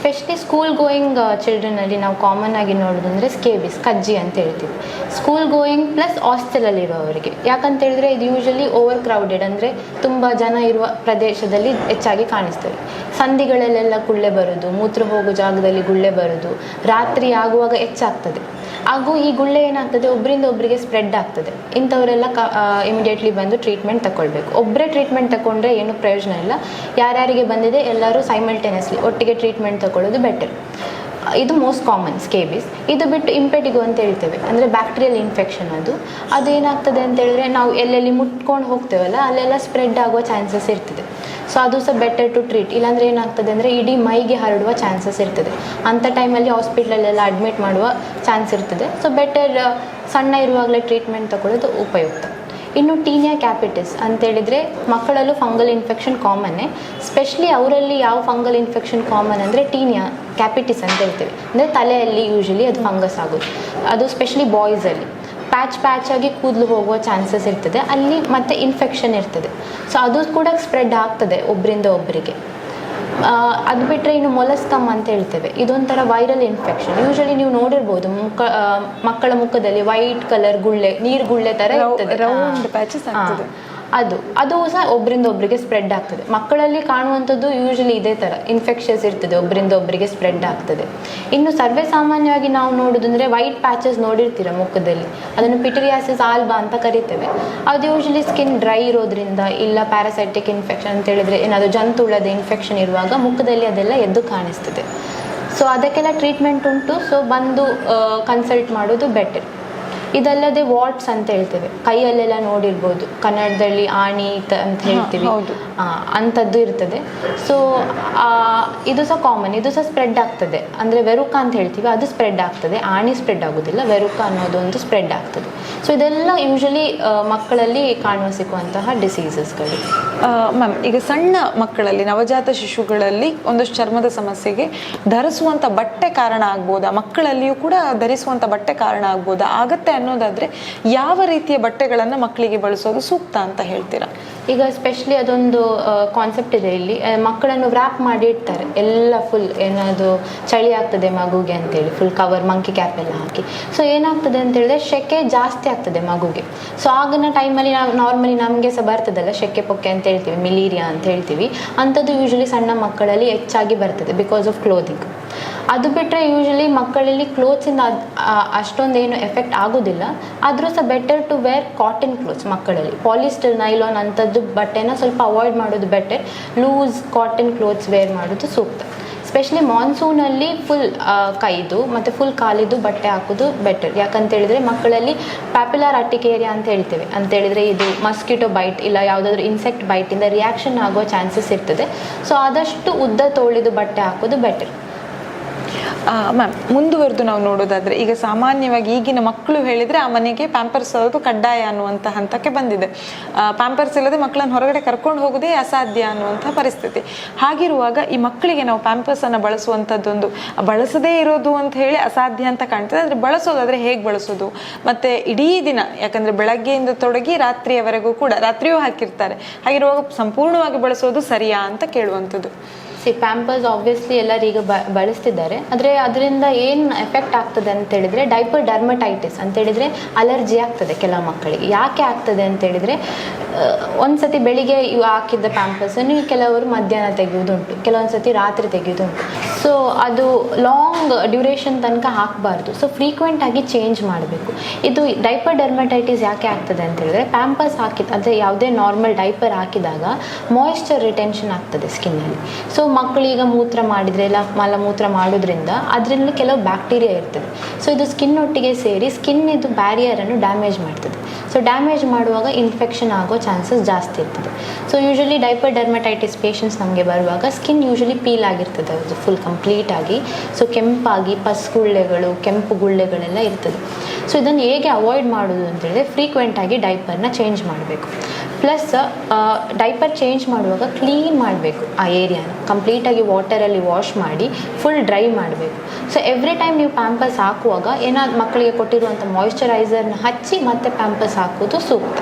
ಸ್ಪೆಷಲಿ ಸ್ಕೂಲ್ ಗೋಯಿಂಗ್ ಚಿಲ್ಡ್ರನಲ್ಲಿ ನಾವು ಕಾಮನ್ ಆಗಿ ನೋಡೋದಂದ್ರೆ ಸ್ಕೇಬಿಸ್ ಕಜ್ಜಿ ಅಂತ ಹೇಳ್ತೀವಿ. ಸ್ಕೂಲ್ ಗೋಯಿಂಗ್ ಪ್ಲಸ್ ಹಾಸ್ಟೆಲಲ್ಲಿ ಇರುವವರಿಗೆ ಯಾಕಂತ ಹೇಳಿದ್ರೆ ಇದು ಯೂಶಲಿ ಓವರ್ ಕ್ರೌಡೆಡ್ ಅಂದರೆ ತುಂಬ ಜನ ಇರುವ ಪ್ರದೇಶದಲ್ಲಿ ಹೆಚ್ಚಾಗಿ ಕಾಣಿಸ್ತವೆ ಸಂಧಿಗಳಲ್ಲೆಲ್ಲ ಗುಳ್ಳೆ ಬರೋದು, ಮೂತ್ರ ಹೋಗೋ ಜಾಗದಲ್ಲಿ ಗುಳ್ಳೆ ಬರೋದು, ರಾತ್ರಿ ಆಗುವಾಗ ಹೆಚ್ಚಾಗ್ತದೆ. ಹಾಗೂ ಈ ಗುಳ್ಳೆ ಏನಾಗ್ತದೆ? ಒಬ್ಬರಿಂದ ಒಬ್ಬರಿಗೆ ಸ್ಪ್ರೆಡ್ ಆಗ್ತದೆ. ಇಂಥವರೆಲ್ಲ ಕ ಇಮಿಡಿಯೇಟ್ಲಿ ಬಂದು ಟ್ರೀಟ್ಮೆಂಟ್ ತಗೊಳ್ಬೇಕು ಒಬ್ಬರೇ ಟ್ರೀಟ್ಮೆಂಟ್ ತಗೊಂಡ್ರೆ ಏನು ಪ್ರಯೋಜನ ಇಲ್ಲ. ಯಾರ್ಯಾರಿಗೆ ಬಂದಿದೆ? ಎಲ್ಲರೂ ಸೈಮಲ್ಟೇನಿಯಸ್ಲಿ ಒಟ್ಟಿಗೆ ಟ್ರೀಟ್ಮೆಂಟ್ ತಗೊಳ್ಳೋದು ಬೆಟರ್ ಇದು ಮೋಸ್ಟ್ ಕಾಮನ್ ಸ್ಕೇಬಿಸ್ ಇದು ಬಿಟ್ಟು ಇಂಪೆಟಿಗೋ ಅಂತ ಹೇಳ್ತೇವೆ. ಅಂದರೆ ಬ್ಯಾಕ್ಟೀರಿಯಲ್ ಇನ್ಫೆಕ್ಷನ್ ಅದು. ಅದೇನಾಗ್ತದೆ ಅಂತ ಹೇಳಿದ್ರೆ ನಾವು ಎಲ್ಲೆಲ್ಲಿ ಮುಟ್ಕೊಂಡು ಹೋಗ್ತೇವಲ್ಲ, ಅಲ್ಲೆಲ್ಲ ಸ್ಪ್ರೆಡ್ ಆಗುವ ಚಾನ್ಸಸ್ ಇರ್ತದೆ. ಸೊ ಅದು ಸಹ ಬೆಟರ್ ಟು ಟ್ರೀಟ್ ಇಲ್ಲಾಂದರೆ ಏನಾಗ್ತದೆ ಅಂದರೆ ಇಡೀ ಮೈಗೆ ಹರಡುವ ಚಾನ್ಸಸ್ ಇರ್ತದೆ. ಅಂಥ ಟೈಮಲ್ಲಿ ಹಾಸ್ಪಿಟ್ಲಲ್ಲೆಲ್ಲ ಅಡ್ಮಿಟ್ ಮಾಡುವ ಚಾನ್ಸ್ ಇರ್ತದೆ. ಸೊ ಬೆಟರ್ ಸಣ್ಣ ಇರುವಾಗಲೇ ಟ್ರೀಟ್ಮೆಂಟ್ ತಗೊಳ್ಳೋದು ಉಪಯುಕ್ತ. ಇನ್ನು ಟೀನಿಯಾ ಕ್ಯಾಪಿಟಿಸ್ ಅಂತೇಳಿದರೆ ಮಕ್ಕಳಲ್ಲೂ ಫಂಗಲ್ ಇನ್ಫೆಕ್ಷನ್ ಕಾಮನ್ನೇ ಸ್ಪೆಷಲಿ ಅವರಲ್ಲಿ ಯಾವ ಫಂಗಲ್ ಇನ್ಫೆಕ್ಷನ್ ಕಾಮನ್ ಅಂದರೆ ಟೀನಿಯಾ ಕ್ಯಾಪಿಟಿಸ್ ಅಂತ ಹೇಳ್ತೀವಿ. ಅಂದರೆ ತಲೆಯಲ್ಲಿ ಯೂಶಲಿ ಅದು ಫಂಗಸ್ ಆಗೋದು. ಅದು ಸ್ಪೆಷಲಿ ಬಾಯ್ಸಲ್ಲಿ ಪ್ಯಾಚ್ ಪ್ಯಾಚ್ ಆಗಿ ಕೂದಲು ಹೋಗುವ ಚಾನ್ಸಸ್ ಇರ್ತದೆ. ಅಲ್ಲಿ ಮತ್ತೆ ಇನ್ಫೆಕ್ಷನ್ ಇರ್ತದೆ. ಸೊ ಅದು ಕೂಡ ಸ್ಪ್ರೆಡ್ ಆಗ್ತದೆ ಒಬ್ಬರಿಂದ ಒಬ್ಬರಿಗೆ ಅದು ಬಿಟ್ಟರೆ ಇನ್ನು ಮೊಲಸ್ತಮ್ ಅಂತ ಹೇಳ್ತೇವೆ. ಇದೊಂಥರ ವೈರಲ್ ಇನ್ಫೆಕ್ಷನ್ ಯೂಶಲಿ ನೀವು ನೋಡಿರ್ಬೋದು ಮುಖ ಮಕ್ಕಳ ಮುಖದಲ್ಲಿ ವೈಟ್ ಕಲರ್ ಗುಳ್ಳೆ ನೀರು ಗುಳ್ಳೆ ಥರ ಇರ್ತದೆ. ಅದು ಅದು ಸಹ ಒಬ್ಬರಿಂದ ಒಬ್ಬರಿಗೆ ಸ್ಪ್ರೆಡ್ ಆಗ್ತದೆ. ಮಕ್ಕಳಲ್ಲಿ ಕಾಣುವಂಥದ್ದು ಯೂಶಲಿ ಇದೇ ಥರ ಇನ್ಫೆಕ್ಷನ್ಸ್ ಇರ್ತದೆ ಒಬ್ಬರಿಂದ ಒಬ್ಬರಿಗೆ ಸ್ಪ್ರೆಡ್ ಆಗ್ತದೆ. ಇನ್ನು ಸರ್ವೇ ಸಾಮಾನ್ಯವಾಗಿ ನಾವು ನೋಡೋದಂದ್ರೆ ವೈಟ್ ಪ್ಯಾಚಸ್ ನೋಡಿರ್ತೀರ ಮುಖದಲ್ಲಿ. ಅದನ್ನು ಪಿಟರಿಯಾಸಿಸ್ ಆಲ್ಬಾ ಅಂತ ಕರಿತೇವೆ. ಅದು ಯೂಶಲಿ ಸ್ಕಿನ್ ಡ್ರೈ ಇರೋದ್ರಿಂದ ಇಲ್ಲ ಪ್ಯಾರಾಸೈಟಿಕ್ ಇನ್ಫೆಕ್ಷನ್ ಅಂತ ಹೇಳಿದ್ರೆ ಏನಾದರೂ ಜಂತುಳದ ಇನ್ಫೆಕ್ಷನ್ ಇರುವಾಗ ಮುಖದಲ್ಲಿ ಅದೆಲ್ಲ ಎದ್ದು ಕಾಣಿಸ್ತದೆ. ಸೊ ಅದಕ್ಕೆಲ್ಲ ಟ್ರೀಟ್ಮೆಂಟ್ ಉಂಟು. ಸೊ ಬಂದು ಕನ್ಸಲ್ಟ್ ಮಾಡೋದು ಬೆಟರ್ ಇದಲ್ಲದೆ ವಾಟ್ಸ್ ಅಂತ ಹೇಳ್ತೇವೆ. ಕೈಯಲ್ಲೆಲ್ಲ ನೋಡಿರ್ಬೋದು. ಕನ್ನಡದಲ್ಲಿ ಆಣಿ ಅಂತ ಹೇಳ್ತೀವಿ. ಅಂಥದ್ದು ಇರ್ತದೆ. ಸೊ ಇದು ಸಹ ಕಾಮನ್ ಇದು ಸಹ ಸ್ಪ್ರೆಡ್ ಆಗ್ತದೆ. ಅಂದರೆ ವೆರುಕ ಅಂತ ಹೇಳ್ತೀವಿ ಅದು ಸ್ಪ್ರೆಡ್ ಆಗ್ತದೆ. ಆಣಿ ಸ್ಪ್ರೆಡ್ ಆಗೋದಿಲ್ಲ ವೆರುಕ ಅನ್ನೋದು ಒಂದು ಸ್ಪ್ರೆಡ್ ಆಗ್ತದೆ. ಸೊ ಇದೆಲ್ಲ ಯೂಶಲಿ ಮಕ್ಕಳಲ್ಲಿ ಕಾಣುವ ಸಿಕ್ಕುವಂತಹ ಡಿಸೀಸಸ್ಗಳು ಮ್ಯಾಮ್ ಈಗ ಸಣ್ಣ ಮಕ್ಕಳಲ್ಲಿ ನವಜಾತ ಶಿಶುಗಳಲ್ಲಿ ಒಂದಷ್ಟು ಚರ್ಮದ ಸಮಸ್ಯೆಗೆ ಧರಿಸುವಂಥ ಬಟ್ಟೆ ಕಾರಣ ಆಗ್ಬೋದಾ? ಮಕ್ಕಳಲ್ಲಿಯೂ ಕೂಡ ಧರಿಸುವಂಥ ಬಟ್ಟೆ ಕಾರಣ ಆಗ್ಬೋದಾ? ಆಗತ್ತೆ ಅನ್ನೋದಾದ್ರೆ ಯಾವ ರೀತಿಯ ಬಟ್ಟೆಗಳನ್ನು ಮಕ್ಕಳಿಗೆ ಬಳಸೋದು ಸೂಕ್ತ ಅಂತ ಹೇಳ್ತೀರಾ? ಈಗ ಸ್ಪೆಷಲಿ ಅದೊಂದು ಕಾನ್ಸೆಪ್ಟ್ ಇದೆ ಇಲ್ಲಿ. ಮಕ್ಕಳನ್ನು ವ್ರ್ಯಾಪ್ ಮಾಡಿ ಇಡ್ತಾರೆ. ಎಲ್ಲ ಫುಲ್ ಏನಾದ್ರು ಚಳಿ ಆಗ್ತದೆ ಮಗುಗೆ ಅಂತೇಳಿ. ಫುಲ್ ಕವರ್ ಮಂಕಿ ಕ್ಯಾಪ್ ಎಲ್ಲ ಹಾಕಿ. ಸೊ ಏನಾಗ್ತದೆ ಅಂತ ಹೇಳಿದ್ರೆ ಶೆಕೆ ಜಾಸ್ತಿ ಆಗ್ತದೆ ಮಗುಗೆ. ಸೊ ಆಗಿನ ಟೈಮಲ್ಲಿ ನಾವು ನಾರ್ಮಲಿ ನಮಗೆ ಸಹ ಬರ್ತದಲ್ಲ ಶೆಕೆ ಪೊಕ್ಕೆ ಅಂತ ಹೇಳ್ತೀವಿ, ಮಿಲೀರಿಯಾ ಅಂತ ಹೇಳ್ತೀವಿ. ಅಂಥದ್ದು ಯೂಶಲಿ ಸಣ್ಣ ಮಕ್ಕಳಲ್ಲಿ ಹೆಚ್ಚಾಗಿ ಬರ್ತದೆ ಬಿಕಾಸ್ ಆಫ್ ಕ್ಲೋದಿಂಗ್ ಅದು ಬಿಟ್ಟರೆ ಯೂಶಲಿ ಮಕ್ಕಳಲ್ಲಿ ಕ್ಲೋತ್ಸಿಂದ ಅಷ್ಟೊಂದೇನು ಎಫೆಕ್ಟ್ ಆಗೋದಿಲ್ಲ. ಆದರೂ ಸಹ better to wear cotton clothes ಮಕ್ಕಳಲ್ಲಿ. ಪಾಲಿಸ್ಟರ್ ನೈಲಾನ್ ಅಂಥದ್ದು ಬಟ್ಟೆನ ಸ್ವಲ್ಪ ಅವಾಯ್ಡ್ ಮಾಡೋದು better loose cotton clothes wear ಮಾಡೋದು ಸೂಕ್ತ. ಸ್ಪೆಷಲಿ ಮಾನ್ಸೂನಲ್ಲಿ ಫುಲ್ ಕೈದು ಮತ್ತು ಫುಲ್ ಕಾಲಿದು ಬಟ್ಟೆ ಹಾಕೋದು ಬೆಟರ್ ಯಾಕಂತ ಹೇಳಿದ್ರೆ ಮಕ್ಕಳಲ್ಲಿ ಪ್ಯಾಪ್ಯುಲರ್ ಅಟಿಕೇರಿಯಾ ಅಂತ ಹೇಳ್ತೇವೆ. ಅಂತೇಳಿದರೆ ಇದು ಮಸ್ಕಿಟೋ ಬೈಟ್ ಇಲ್ಲ ಯಾವುದಾದ್ರೂ ಇನ್ಸೆಕ್ಟ್ ಬೈಟಿಂದ ರಿಯಾಕ್ಷನ್ ಆಗೋ ಚಾನ್ಸಸ್ ಇರ್ತದೆ. ಸೊ ಆದಷ್ಟು ಉದ್ದ ತೋಳಿದು ಬಟ್ಟೆ ಹಾಕೋದು ಬೆಟರ್ ಮ್ಯಾಮ್ ಮುಂದುವರೆದು ನಾವು ನೋಡೋದಾದ್ರೆ, ಈಗ ಸಾಮಾನ್ಯವಾಗಿ ಈಗಿನ ಮಕ್ಕಳು ಹೇಳಿದ್ರೆ ಆ ಮನೆಗೆ ಪ್ಯಾಂಪರ್ಸ್ ಅದು ಕಡ್ಡಾಯ ಅನ್ನುವಂಥ ಹಂತಕ್ಕೆ ಬಂದಿದೆ. ಪ್ಯಾಂಪರ್ಸ್ ಇಲ್ಲದೆ ಮಕ್ಕಳನ್ನು ಹೊರಗಡೆ ಕರ್ಕೊಂಡು ಹೋಗೋದೇ ಅಸಾಧ್ಯ ಅನ್ನುವಂಥ ಪರಿಸ್ಥಿತಿ. ಹಾಗಿರುವಾಗ ಈ ಮಕ್ಕಳಿಗೆ ನಾವು ಪ್ಯಾಂಪರ್ಸ್ ಅನ್ನು ಬಳಸುವಂಥದ್ದೊಂದು ಬಳಸದೇ ಇರೋದು ಅಂತ ಹೇಳಿ ಅಸಾಧ್ಯ ಅಂತ ಕಾಣ್ತದೆ. ಆದರೆ ಬಳಸೋದಾದ್ರೆ ಹೇಗೆ ಬಳಸೋದು? ಮತ್ತೆ ಇಡೀ ದಿನ, ಯಾಕಂದ್ರೆ ಬೆಳಗ್ಗೆಯಿಂದ ತೊಡಗಿ ರಾತ್ರಿಯವರೆಗೂ ಕೂಡ, ರಾತ್ರಿಯೂ ಹಾಕಿರ್ತಾರೆ. ಹಾಗಿರುವಾಗ ಸಂಪೂರ್ಣವಾಗಿ ಬಳಸೋದು ಸರಿಯಾ ಅಂತ ಕೇಳುವಂಥದ್ದು ಸಿ ಪ್ಯಾಂಪರ್ಸ್ ಆಬ್ವಿಯಸ್ಲಿ ಬ, ಬಳಸ್ತಿದ್ದಾರೆ. ಆದರೆ ಅದರಿಂದ ಏನು ಎಫೆಕ್ಟ್ ಆಗ್ತದೆ ಅಂತ ಹೇಳಿದ್ರೆ ಡೈಪರ್ ಡರ್ಮಟೈಟಿಸ್ ಅಂತ ಹೇಳಿದ್ರೆ ಅಲರ್ಜಿ ಆಗ್ತದೆ ಕೆಲವು ಮಕ್ಕಳಿಗೆ. ಯಾಕೆ ಆಗ್ತದೆ ಅಂತ ಹೇಳಿದ್ರೆ ಸತಿ ಬೆಳಿಗ್ಗೆ ಇವು ಹಾಕಿದ್ದ ಪ್ಯಾಂಪರ್ಸನ್ನು ಕೆಲವರು ಮಧ್ಯಾಹ್ನ ತೆಗೆಯುವುದುಂಟು ಕೆಲವೊಂದು ಸತಿ ರಾತ್ರಿ ತೆಗೆಯುವುದುಂಟು. ಸೊ ಅದು ಲಾಂಗ್ ಡ್ಯೂರೇಷನ್ ತನಕ ಹಾಕಬಾರ್ದು. ಸೊ ಫ್ರೀಕ್ವೆಂಟ್ ಆಗಿ ಚೇಂಜ್ ಮಾಡಬೇಕು. ಇದು ಡೈಪರ್ ಡರ್ಮಟೈಟಿಸ್ ಯಾಕೆ ಆಗ್ತದೆ ಅಂತ ಹೇಳಿದ್ರೆ ಪ್ಯಾಂಪರ್ಸ್ ಹಾಕಿದ, ಅಂದರೆ ಯಾವುದೇ ನಾರ್ಮಲ್ ಡೈಪರ್ ಹಾಕಿದಾಗ ಮಾಯಿಶ್ಚರ್ ರಿಟೆನ್ಷನ್ ಆಗ್ತದೆ ಸ್ಕಿನ್ನಲ್ಲಿ ಸೊ ಮಕ್ಕಳೀಗ ಮೂತ್ರ ಮಾಡಿದರೆ ಇಲ್ಲ, ಮಲಮೂತ್ರ ಮಾಡೋದ್ರಿಂದ ಅದರಲ್ಲಿ ಕೆಲವು ಬ್ಯಾಕ್ಟೀರಿಯಾ ಇರ್ತದೆ. ಸೊ ಇದು ಸ್ಕಿನ್ ಒಟ್ಟಿಗೆ ಸೇರಿ ಸ್ಕಿನ್ ಇದು ಬ್ಯಾರಿಯರನ್ನು ಡ್ಯಾಮೇಜ್ ಮಾಡ್ತದೆ. ಸೊ ಡ್ಯಾಮೇಜ್ ಮಾಡುವಾಗ ಇನ್ಫೆಕ್ಷನ್ ಆಗೋ ಚಾನ್ಸಸ್ ಜಾಸ್ತಿ ಇರ್ತದೆ. So usually diaper dermatitis patients ನಮಗೆ ಬರುವಾಗ ಸ್ಕಿನ್ ಯೂಶಲಿ ಪೀಲ್ ಆಗಿರ್ತದೆ, ಅದು ಫುಲ್ ಕಂಪ್ಲೀಟ್ ಆಗಿ. ಸೊ ಕೆಂಪಾಗಿ ಪಸ್ ಗುಳ್ಳೆಗಳು ಕೆಂಪು ಗುಳ್ಳೆಗಳೆಲ್ಲ ಇರ್ತದೆ. ಸೊ ಇದನ್ನು ಹೇಗೆ ಅವಾಯ್ಡ್ ಮಾಡೋದು ಅಂತೇಳಿದ್ರೆ ಫ್ರೀಕ್ವೆಂಟಾಗಿ ಡೈಪರ್ನ ಚೇಂಜ್ ಮಾಡಬೇಕು. ಪ್ಲಸ್ ಡೈಪರ್ ಚೇಂಜ್ ಮಾಡುವಾಗ ಕ್ಲೀನ್ ಮಾಡಬೇಕು ಆ ಏರಿಯಾನ ಕಂಪ್ಲೀಟಾಗಿ ವಾಟರಲ್ಲಿ ವಾಶ್ ಮಾಡಿ ಫುಲ್ ಡ್ರೈ ಮಾಡಬೇಕು. ಸೊ ಎವ್ರಿ ಟೈಮ್ ನೀವು ಪ್ಯಾಂಪರ್ಸ್ ಹಾಕುವಾಗ ಏನಾದ್ರು ಮಕ್ಕಳಿಗೆ ಕೊಟ್ಟಿರುವಂಥ ಮಾಯಿಶ್ಚರೈಸರ್ನ ಹಚ್ಚಿ ಮತ್ತೆ ಪ್ಯಾಂಪರ್ಸ್ ಹಾಕೋದು ಸೂಕ್ತ.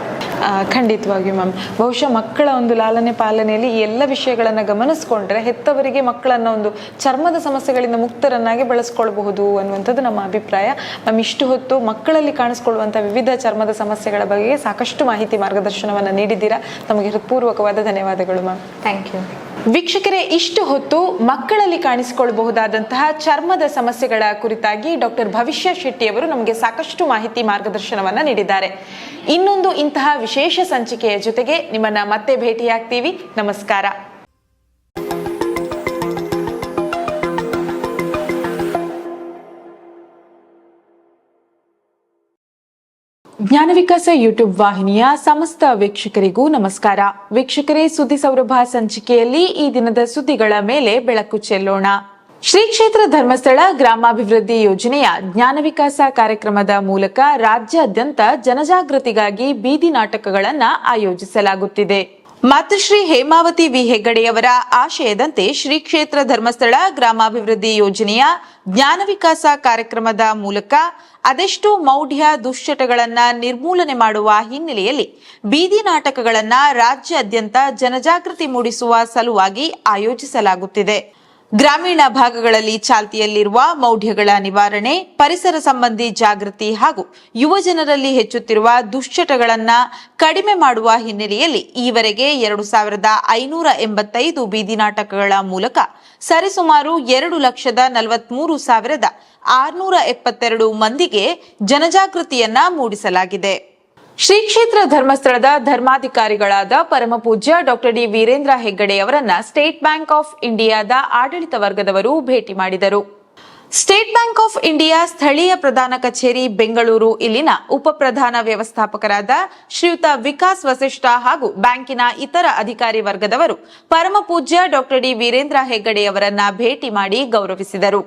ಖಂಡಿತವಾಗಿ ಮ್ಯಾಮ್ ಬಹುಶಃ ಮಕ್ಕಳ ಒಂದು ಲಾಲನೆ ಪಾಲನೆಯಲ್ಲಿ ಈ ಎಲ್ಲ ವಿಷಯಗಳನ್ನು ಗಮನಿಸ್ಕೊಂಡ್ರೆ ಹೆತ್ತವರಿಗೆ ಮಕ್ಕಳನ್ನು ಒಂದು ಚರ್ಮದ ಸಮಸ್ಯೆಗಳಿಂದ ಮುಕ್ತರನ್ನಾಗಿ ಬಳಸ್ಕೊಳ್ಬಹುದು ಅನ್ನುವಂಥದ್ದು ನಮ್ಮ ಅಭಿಪ್ರಾಯ. ಮ್ಯಾಮ್ ಇಷ್ಟು ಹೊತ್ತು ಮಕ್ಕಳಲ್ಲಿ ಕಾಣಿಸ್ಕೊಳ್ಳುವಂಥ ವಿವಿಧ ಚರ್ಮದ ಸಮಸ್ಯೆಗಳ ಬಗ್ಗೆ ಸಾಕಷ್ಟು ಮಾಹಿತಿ ಮಾರ್ಗದರ್ಶನವನ್ನು ನೀಡಿದ್ದೀರಾ? ನಮಗೆ ಹೃತ್ಪೂರ್ವಕವಾದ ಧನ್ಯವಾದಗಳು ಮ್ಯಾಮ್ ಥ್ಯಾಂಕ್ ಯು ವೀಕ್ಷಕರೇ ಇಷ್ಟು ಹೊತ್ತು ಮಕ್ಕಳಲ್ಲಿ ಕಾಣಿಸಿಕೊಳ್ಳಬಹುದಾದಂತಹ ಚರ್ಮದ ಸಮಸ್ಯೆಗಳ ಕುರಿತಾಗಿ ಡಾಕ್ಟರ್ ಭವಿಷ್ಯ ಶೆಟ್ಟಿಯವರು ನಮಗೆ ಸಾಕಷ್ಟು ಮಾಹಿತಿ ಮಾರ್ಗದರ್ಶನವನ್ನು ನೀಡಿದ್ದಾರೆ. ಇನ್ನೊಂದು ಇಂತಹ ವಿಶೇಷ ಸಂಚಿಕೆಯ ಜೊತೆಗೆ ನಿಮ್ಮನ್ನ ಮತ್ತೆ ಭೇಟಿಯಾಗ್ತೀವಿ. ನಮಸ್ಕಾರ. ಜ್ಞಾನ ವಿಕಾಸ ಯೂಟ್ಯೂಬ್ ವಾಹಿನಿಯ ಸಮಸ್ತ ವೀಕ್ಷಕರಿಗೂ ನಮಸ್ಕಾರ. ವೀಕ್ಷಕರೇ, ಸುದ್ದಿ ಸೌರಭ ಸಂಚಿಕೆಯಲ್ಲಿ ಈ ದಿನದ ಸುದ್ದಿಗಳ ಮೇಲೆ ಬೆಳಕು ಚೆಲ್ಲೋಣ. ಶ್ರೀ ಕ್ಷೇತ್ರ ಧರ್ಮಸ್ಥಳ ಗ್ರಾಮಾಭಿವೃದ್ಧಿ ಯೋಜನೆಯ ಜ್ಞಾನ ವಿಕಾಸ ಕಾರ್ಯಕ್ರಮದ ಮೂಲಕ ರಾಜ್ಯಾದ್ಯಂತ ಜನಜಾಗೃತಿಗಾಗಿ ಬೀದಿ ನಾಟಕಗಳನ್ನು ಆಯೋಜಿಸಲಾಗುತ್ತಿದೆ. ಮಾತೃಶ್ರೀ ಹೇಮಾವತಿ ವಿ. ಹೆಗ್ಗಡೆಯವರ ಆಶಯದಂತೆ ಶ್ರೀ ಕ್ಷೇತ್ರ ಧರ್ಮಸ್ಥಳ ಗ್ರಾಮಾಭಿವೃದ್ಧಿ ಯೋಜನೆಯ ಜ್ಞಾನ ವಿಕಾಸ ಕಾರ್ಯಕ್ರಮದ ಮೂಲಕ ಅದೆಷ್ಟು ಮೌಢ್ಯ ದುಶ್ಚಟಗಳನ್ನ ನಿರ್ಮೂಲನೆ ಮಾಡುವ ಹಿನ್ನೆಲೆಯಲ್ಲಿ ಬೀದಿ ನಾಟಕಗಳನ್ನ ರಾಜ್ಯಾದ್ಯಂತ ಜನಜಾಗೃತಿ ಮೂಡಿಸುವ ಸಲುವಾಗಿ ಆಯೋಜಿಸಲಾಗುತ್ತಿದೆ. ಗ್ರಾಮೀಣ ಭಾಗಗಳಲ್ಲಿ ಚಾಲ್ತಿಯಲ್ಲಿರುವ ಮೌಢ್ಯಗಳ ನಿವಾರಣೆ, ಪರಿಸರ ಸಂಬಂಧಿ ಜಾಗೃತಿ ಹಾಗೂ ಯುವ ಜನರಲ್ಲಿ ಹೆಚ್ಚುತ್ತಿರುವ ದುಶ್ಚಟಗಳನ್ನು ಕಡಿಮೆ ಮಾಡುವ ಹಿನ್ನೆಲೆಯಲ್ಲಿ ಈವರೆಗೆ ಎರಡು ಸಾವಿರದ ಐನೂರ ಎಂಬತ್ತೈದು ಬೀದಿ ನಾಟಕಗಳ ಮೂಲಕ ಸರಿಸುಮಾರು ಎರಡು ಲಕ್ಷದ ನಲವತ್ಮೂರು ಸಾವಿರದ ಆರುನೂರ ಎಪ್ಪತ್ತೆರಡು ಮಂದಿಗೆ ಜನಜಾಗೃತಿಯನ್ನ ಮೂಡಿಸಲಾಗಿದೆ. ಶ್ರೀ ಕ್ಷೇತ್ರ ಧರ್ಮಸ್ಥಳದ ಧರ್ಮಾಧಿಕಾರಿಗಳಾದ ಪರಮಪೂಜ್ಯ ಡಾಕ್ಟರ್ ಡಿ ವೀರೇಂದ್ರ ಹೆಗ್ಗಡೆ ಅವರನ್ನ ಸ್ಟೇಟ್ ಬ್ಯಾಂಕ್ ಆಫ್ ಇಂಡಿಯಾದ ಆಡಳಿತ ವರ್ಗದವರು ಭೇಟಿ ಮಾಡಿದರು. ಸ್ಟೇಟ್ ಬ್ಯಾಂಕ್ ಆಫ್ ಇಂಡಿಯಾ ಸ್ಥಳೀಯ ಪ್ರಧಾನ ಕಚೇರಿ ಬೆಂಗಳೂರು ಇಲ್ಲಿನ ಉಪ ಪ್ರಧಾನ ವ್ಯವಸ್ಥಾಪಕರಾದ ಶ್ರೀಯುತ ವಿಕಾಸ್ ವಸಿಷ್ಠ ಹಾಗೂ ಬ್ಯಾಂಕಿನ ಇತರ ಅಧಿಕಾರಿ ವರ್ಗದವರು ಪರಮಪೂಜ್ಯ ಡಾಕ್ಟರ್ ಡಿ ವೀರೇಂದ್ರ ಹೆಗ್ಗಡೆಯವರನ್ನ ಭೇಟಿ ಮಾಡಿ ಗೌರವಿಸಿದರು.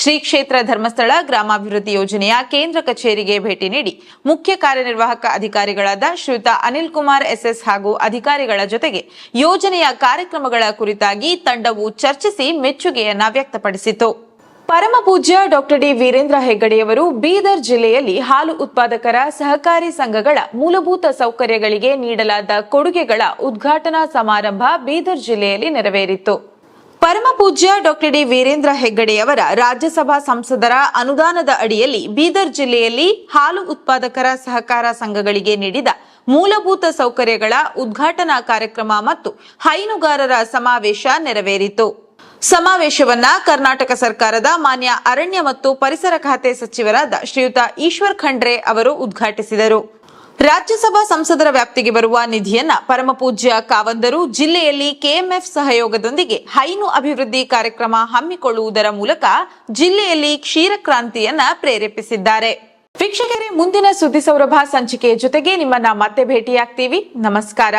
ಶ್ರೀ ಕ್ಷೇತ್ರ ಧರ್ಮಸ್ಥಳ ಗ್ರಾಮಾಭಿವೃದ್ಧಿ ಯೋಜನೆಯ ಕೇಂದ್ರ ಕಚೇರಿಗೆ ಭೇಟಿ ನೀಡಿ ಮುಖ್ಯ ಕಾರ್ಯನಿರ್ವಾಹಕ ಅಧಿಕಾರಿಗಳಾದ ಶ್ರೀಯುತ ಅನಿಲ್ ಕುಮಾರ್ ಎಸ್ಎಸ್ ಹಾಗೂ ಅಧಿಕಾರಿಗಳ ಜೊತೆಗೆ ಯೋಜನೆಯ ಕಾರ್ಯಕ್ರಮಗಳ ಕುರಿತಾಗಿ ತಂಡವು ಚರ್ಚಿಸಿ ಮೆಚ್ಚುಗೆಯನ್ನ ವ್ಯಕ್ತಪಡಿಸಿತು. ಪರಮಪೂಜ್ಯ ಡಾಕ್ಟರ್ ಡಿ ವೀರೇಂದ್ರ ಹೆಗ್ಗಡೆಯವರು ಬೀದರ್ ಜಿಲ್ಲೆಯಲ್ಲಿ ಹಾಲು ಉತ್ಪಾದಕರ ಸಹಕಾರಿ ಸಂಘಗಳ ಮೂಲಭೂತ ಸೌಕರ್ಯಗಳಿಗೆ ನೀಡಲಾದ ಕೊಡುಗೆಗಳ ಉದ್ಘಾಟನಾ ಸಮಾರಂಭ ಬೀದರ್ ಜಿಲ್ಲೆಯಲ್ಲಿ ನೆರವೇರಿತು. ಪರಮ ಪೂಜ್ಯ ಡಾಕ್ಟರ್ ಡಿ ವೀರೇಂದ್ರ ಹೆಗ್ಗಡೆಯವರ ರಾಜ್ಯಸಭಾ ಸಂಸದರ ಅನುದಾನದ ಅಡಿಯಲ್ಲಿ ಬೀದರ್ ಜಿಲ್ಲೆಯಲ್ಲಿ ಹಾಲು ಉತ್ಪಾದಕರ ಸಹಕಾರ ಸಂಘಗಳಿಗೆ ನೀಡಿದ ಮೂಲಭೂತ ಸೌಕರ್ಯಗಳ ಉದ್ಘಾಟನಾ ಕಾರ್ಯಕ್ರಮ ಮತ್ತು ಹೈನುಗಾರರ ಸಮಾವೇಶ ನೆರವೇರಿತು. ಸಮಾವೇಶವನ್ನ ಕರ್ನಾಟಕ ಸರ್ಕಾರದ ಮಾನ್ಯ ಅರಣ್ಯ ಮತ್ತು ಪರಿಸರ ಖಾತೆ ಸಚಿವರಾದ ಶ್ರೀಯುತ ಈಶ್ವರ್ ಖಂಡ್ರೆ ಅವರು ಉದ್ಘಾಟಿಸಿದರು. ರಾಜ್ಯಸಭಾ ಸಂಸದರ ವ್ಯಾಪ್ತಿಗೆ ಬರುವ ನಿಧಿಯನ್ನ ಪರಮಪೂಜ್ಯ ಕಾವಂದರು ಜಿಲ್ಲೆಯಲ್ಲಿ ಕೆಎಂಎಫ್ ಸಹಯೋಗದೊಂದಿಗೆ ಹೈನು ಅಭಿವೃದ್ಧಿ ಕಾರ್ಯಕ್ರಮ ಹಮ್ಮಿಕೊಳ್ಳುವುದರ ಮೂಲಕ ಜಿಲ್ಲೆಯಲ್ಲಿ ಕ್ಷೀರಕ್ರಾಂತಿಯನ್ನ ಪ್ರೇರೇಪಿಸಿದ್ದಾರೆ. ವೀಕ್ಷಕರೇ, ಮುಂದಿನ ಸುದ್ದಿ ಸೌರಭ ಸಂಚಿಕೆಯ ಜೊತೆಗೆ ನಿಮ್ಮನ್ನ ಮತ್ತೆ ಭೇಟಿಯಾಗ್ತೀವಿ. ನಮಸ್ಕಾರ.